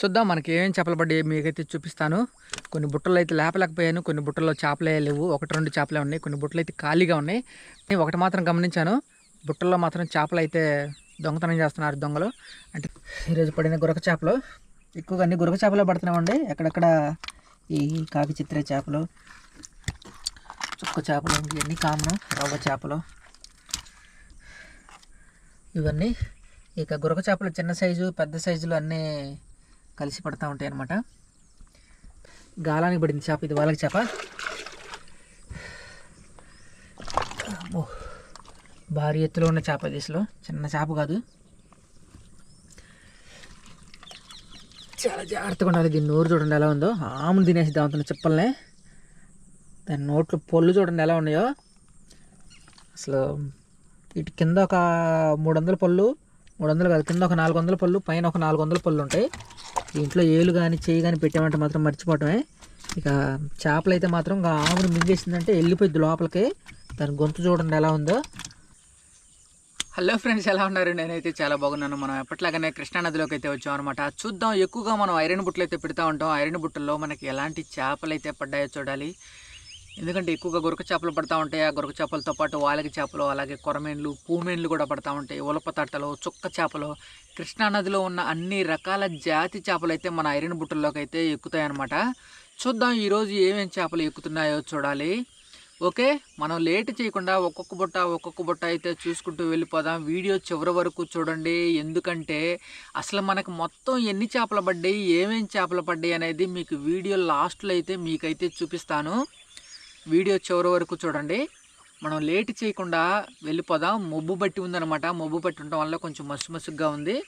చూద్దాం మనకి ఏమేమి చేపలు పడ్డాయి మీకైతే చూపిస్తాను. కొన్ని బుట్టలు అయితే లేపలేకపోయాను. కొన్ని బుట్టల్లో చేపలే లేవు. ఒకటి రెండు చేపలే ఉన్నాయి. కొన్ని బుట్టలు అయితే ఖాళీగా ఉన్నాయి. నేను ఒకటి మాత్రం గమనించాను. బుట్టల్లో మాత్రం చేపలు అయితే దొంగతనం చేస్తున్నారు దొంగలు. అంటే ఈరోజు పడిన గురక చేపలు. ఎక్కువగా అన్ని గురక చేపలు పడుతున్నామండి. ఎక్కడెక్కడ ఈ కాకి చిత్రే చేపలు చుక్క చేపలు ఇవన్నీ కామన్. రవ్వ చేపలు. ఇవన్నీ ఇక గురక చేపలు చిన్న సైజు పెద్ద సైజులు అన్నీ కలిసి పడతా ఉంటాయి అనమాట గాలానికి పడింది చేప ఇది వాళ్ళకి చేప. భారీ ఎత్తులో ఉన్న చేప దిశలో చిన్న చేప కాదు. చాలా జాగ్రత్తగా ఉండాలి. దీని నోరు చూడండి ఎలా ఉందో. ఆములు తినేసి దాంతో చెప్పలనే. దాని నోట్లో పళ్ళు చూడండి ఎలా ఉన్నాయో. అసలు ఇటు కింద ఒక మూడు వందల పళ్ళు మూడు వందలు కాదు కింద ఒక నాలుగు వందల పళ్ళు పైన ఒక నాలుగు వందల పళ్ళు ఉంటాయి. ఇంట్లో ఏలు కానీ చేయి కానీ పెట్టామంటే మాత్రం మర్చిపోవటమే. ఇక చేపలు అయితే మాత్రం ఇంకా ఆవును మింగేసిందంటే వెళ్ళిపోయింది లోపలికి. దాని గొంతు చూడండి ఎలా ఉందో. హలో ఫ్రెండ్స్ ఎలా ఉన్నారు? నేనైతే చాలా బాగున్నాను. మనం ఎప్పట్లాగానే కృష్ణానదిలోకి అయితే వచ్చాం అనమాట చూద్దాం ఎక్కువగా మనం ఐరన్ బుట్టలు అయితే పెడతా ఉంటాం. ఐరన్ బుట్టల్లో మనకి ఎలాంటి చేపలు అయితే పడ్డాయో చూడాలి. ఎందుకంటే ఎక్కువగా గొరక చేపలు పడతా ఉంటాయి. ఆ గొరక చేపలతో పాటు వాలకి చేపలు అలాగే కొరమేన్లు పూమేన్లు కూడా పడతా ఉంటాయి. ఉలపతట్టలు చుక్క చేపలు కృష్ణానదిలో ఉన్న అన్ని రకాల జాతి చేపలు అయితే మన ఐరన్ బుట్టల్లోకి అయితే ఎక్కుతాయన్నమాట. చూద్దాం ఈరోజు ఏమేమి చేపలు ఎక్కుతున్నాయో చూడాలి. ఓకే మనం లేట్ చేయకుండా ఒక్కొక్క బుట్ట ఒక్కొక్క బుట్ట అయితే చూసుకుంటూ వెళ్ళిపోదాం. వీడియో చివరి వరకు చూడండి. ఎందుకంటే అసలు మనకు మొత్తం ఎన్ని చేపలు పడ్డాయి ఏమేమి చేపలు పడ్డాయి అనేది మీకు వీడియో లాస్ట్లో అయితే మీకైతే చూపిస్తాను. వీడియో చివరి వరకు చూడండి. మనం లేట్ చేయకుండా వెళ్ళిపోదాం. మొబ్బు బట్టి ఉందనమాట మొబ్బు పట్టి ఉండటం వల్ల కొంచెం మసు మసుగ్గా ఉంది.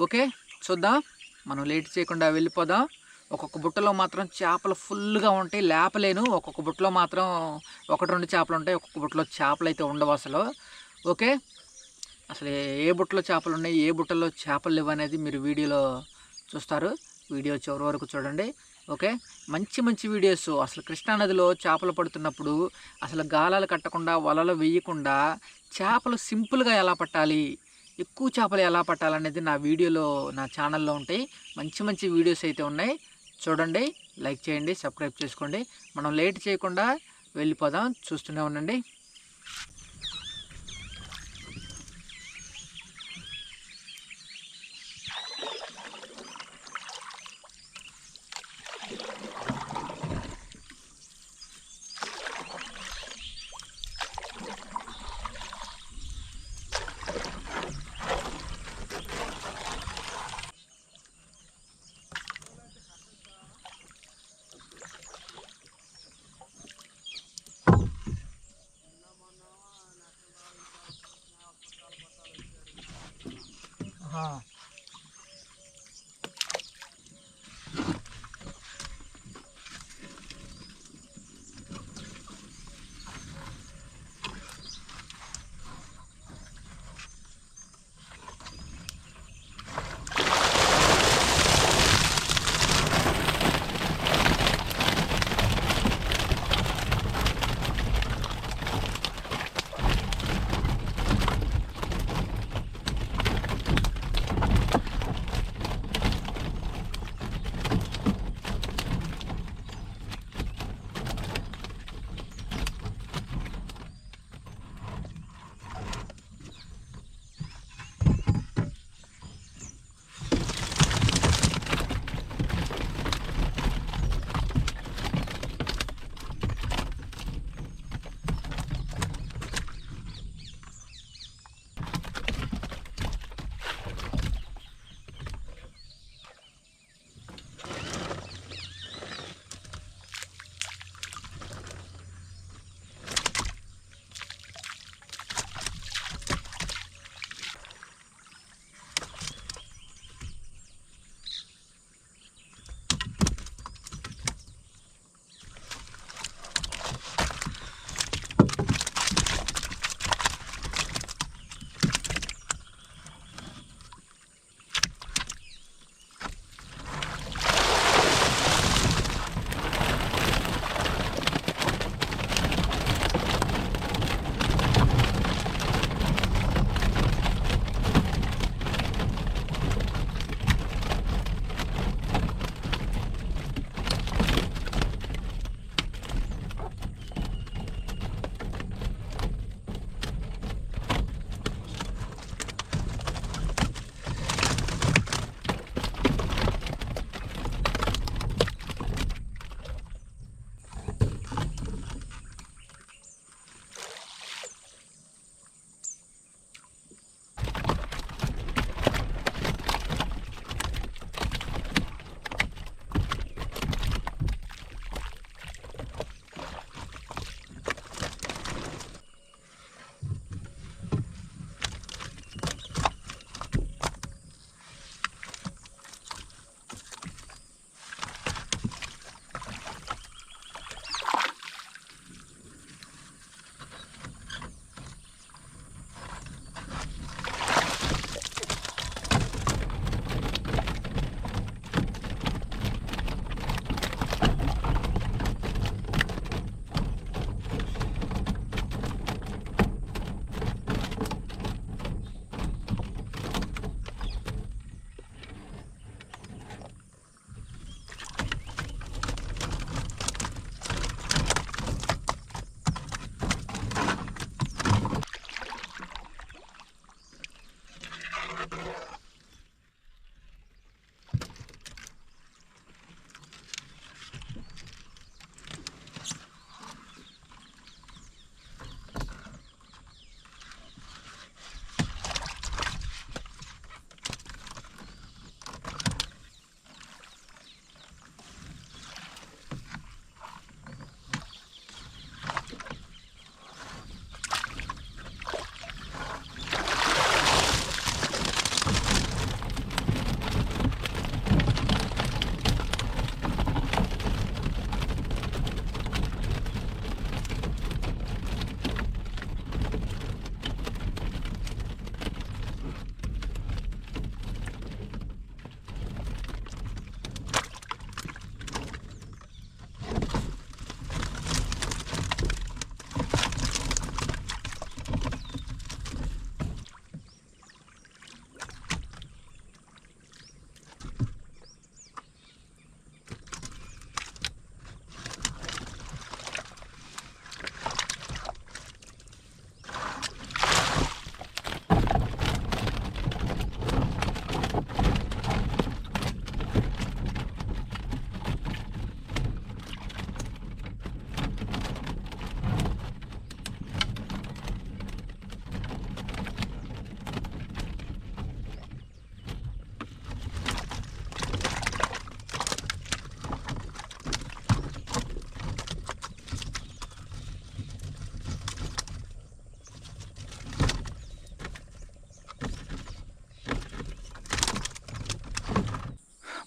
ఓకే చూద్దాం. మనం లేట్ చేయకుండా వెళ్ళిపోదాం. ఒక్కొక్క బుట్టలో మాత్రం చేపలు ఫుల్గా ఉంటాయి. లేపలేను. ఒక్కొక్క బుట్టలో మాత్రం ఒకటి రెండు చేపలు ఉంటాయి. ఒక్కొక్క బుట్టలో చేపలు అయితే ఉండవు అసలు. ఓకే అసలు ఏ బుట్టలో చేపలు ఉన్నాయి ఏ బుట్టలో చేపలు లేవు అనేది మీరు వీడియోలో చూస్తారు. వీడియో చివరి వరకు చూడండి. ఓకే? మంచి మంచి వీడియోస్. అసలు కృష్ణానదిలో చేపలు పడుతున్నప్పుడు అసలు గాలాలు కట్టకుండా వలలు వేయకుండా చేపలు సింపుల్గా ఎలా పట్టాలి? ఎక్కువ చేపలు ఎలా పట్టాలనేది నా వీడియోలో నా ఛానల్లో ఉంటాయి. మంచి మంచి వీడియోస్ అయితే ఉన్నాయి. చూడండి లైక్ చేయండి సబ్స్క్రైబ్ చేసుకోండి. మనం లేట్ చేయకుండా వెళ్ళిపోదాం. చూస్తూనే ఉండండి.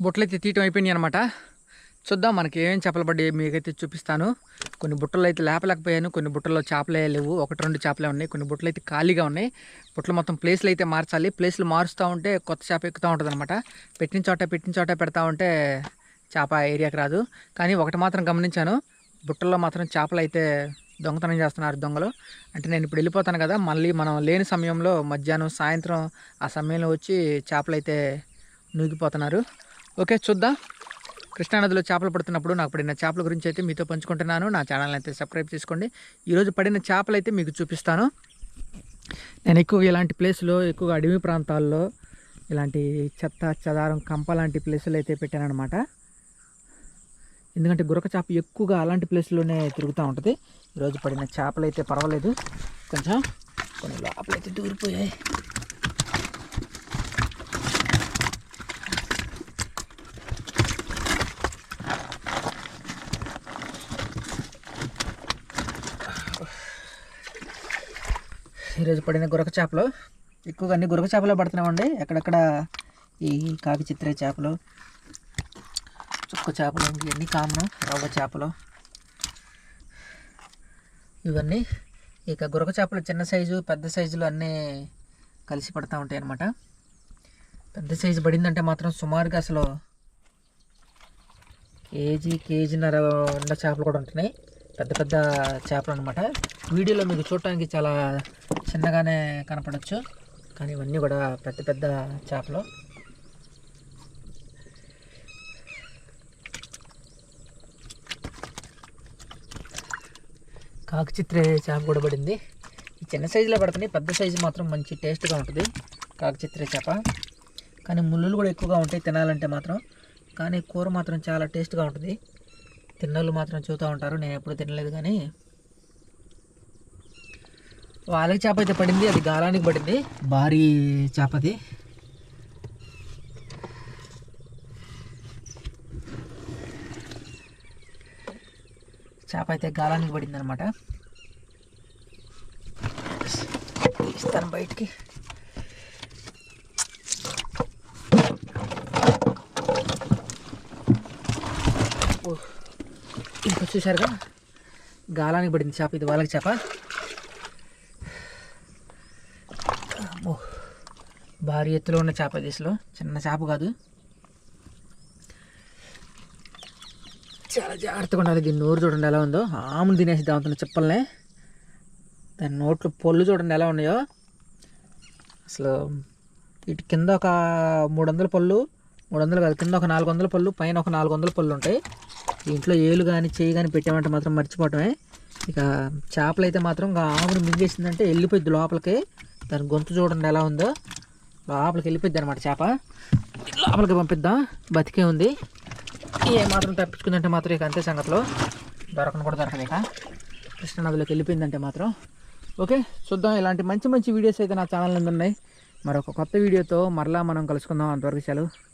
బుట్టలు అయితే తీయటం అయిపోయినాయి అనమాట చూద్దాం మనకి ఏమేం చేపలు పడి మీకైతే చూపిస్తాను. కొన్ని బుట్టలు అయితే లేపలేకపోయాను. కొన్ని బుట్టల్లో చేపలే లేవు. ఒకటి రెండు చేపలే ఉన్నాయి. కొన్ని బుట్టలు అయితే ఖాళీగా ఉన్నాయి. బుట్టలు మొత్తం ప్లేస్లు అయితే మార్చాలి. ప్లేస్లు మారుస్తూ ఉంటే కొత్త చేప ఎక్కుతూ ఉంటుంది అనమాట పెట్టిన చోట పెట్టిన చోట పెడతా ఉంటే చేప ఏరియాకి రాదు. కానీ ఒకటి మాత్రం గమనించాను. బుట్టల్లో మాత్రం చేపలు అయితే దొంగతనం చేస్తున్నారు దొంగలు. అంటే నేను ఇప్పుడు వెళ్ళిపోతాను కదా మళ్ళీ మనం లేని సమయంలో మధ్యాహ్నం సాయంత్రం ఆ సమయంలో వచ్చి చేపలు అయితే నూగిపోతున్నారు. ఓకే చూద్దాం. కృష్ణానదిలో చేపలు పడుతున్నప్పుడు నాకు పడిన చేపల గురించి అయితే మీతో పంచుకుంటున్నాను. నా ఛానల్ అయితే సబ్స్క్రైబ్ చేసుకోండి. ఈరోజు పడిన చేపలు అయితే మీకు చూపిస్తాను. నేను ఎక్కువగా ఇలాంటి ప్లేస్లో ఎక్కువగా అడవి ప్రాంతాల్లో ఇలాంటి చెత్త చెదారం కంప లాంటి ప్లేసులు అయితే పెట్టానమాట ఎందుకంటే గురక చేప ఎక్కువగా అలాంటి ప్లేస్లోనే తిరుగుతూ ఉంటుంది. ఈరోజు పడిన చేపలు అయితే పర్వాలేదు. కొంచెం కొన్ని లోపలైతే దూరిపోయాయి. ఈరోజు పడిన గురక చేపలు. ఎక్కువగా అన్ని గురక చేపలు పడుతున్నామండి. ఎక్కడెక్కడ ఈ కాకి చిత్రే చేపలు చుక్క చేపలు ఇవన్నీ కామన్. రవ్వ చేపలు. ఇవన్నీ ఇక గురక చేపలు చిన్న సైజు పెద్ద సైజులు అన్నీ కలిసి పడతా ఉంటాయి అన్నమాట. పెద్ద సైజు పడిందంటే మాత్రం సుమారుగా అసలు కేజీ కేజీన్నర ఉన్న చేపలు కూడా ఉంటున్నాయి. పెద్ద పెద్ద చేపలు అనమాట వీడియోలో మీకు చూడటానికి చాలా చిన్నగానే కనపడచ్చు. కానీ ఇవన్నీ కూడా పెద్ద పెద్ద చేపలు. కాకచిత్రే చేప కూడా పడింది. ఈ చిన్న సైజులో పడుతున్నాయి. పెద్ద సైజు మాత్రం మంచి టేస్ట్గా ఉంటుంది. కాకచిత్రే చేప. కానీ ముళ్ళులు కూడా ఎక్కువగా ఉంటాయి తినాలంటే మాత్రం. కానీ కూర మాత్రం చాలా టేస్ట్గా ఉంటుంది. తిన్నోళ్ళు మాత్రం చూతూ ఉంటారు. నేను ఎప్పుడు తినలేదు కానీ. వాళ్ళకి చేప అయితే పడింది అది గాలానికి పడింది. భారీ చేపది. చేప అయితే గాలానికి పడింది అనమాట ఇస్తాను బయటికి. ఓ, ఇంకా చూసారుగా గాలానికి పడింది చేప ఇది వాళ్ళకి చేప. భారీ ఎత్తులో ఉన్న చేప దిశలో చిన్న చేప కాదు. చాలా జాగ్రత్తగా ఉండాలి. దీని నోరు చూడండి ఎలా ఉందో. ఆములు తినేసి దాంతో చెప్పలనే. దాని నోట్లో పళ్ళు చూడండి ఎలా ఉన్నాయో. అసలు ఇటు కింద ఒక మూడు వందల పళ్ళు మూడు వందలు కాదు కింద ఒక నాలుగు వందల పళ్ళు పైన ఒక నాలుగు వందల పళ్ళు ఉంటాయి. దీంట్లో ఏలు కానీ చేయి కానీ పెట్టామంటే మాత్రం మర్చిపోవటమే. ఇక చేపలు అయితే మాత్రం ఇంకా ఆమును మింగేసిందంటే వెళ్ళిపోయింది లోపలికి. దాని గొంతు చూడండి ఎలా ఉందో. లోపలికి వెళ్ళిపోయింది అనమాట చేప. లోపలికి పంపిద్దాం. బతికే ఉంది. ఏ మాత్రం తప్పించుకుందంటే మాత్రం ఇక అంతే సంగతిలో. దొరకను కూడా దొరకదు ఇక. కృష్ణానదిలోకి వెళ్ళిపోయిందంటే మాత్రం. ఓకే చూద్దాం. ఇలాంటి మంచి మంచి వీడియోస్ అయితే నా ఛానల్ నుండి ఉన్నాయి. మరొక కొత్త వీడియోతో మరలా మనం కలుసుకుందాం. అంతవరకు సెలవు.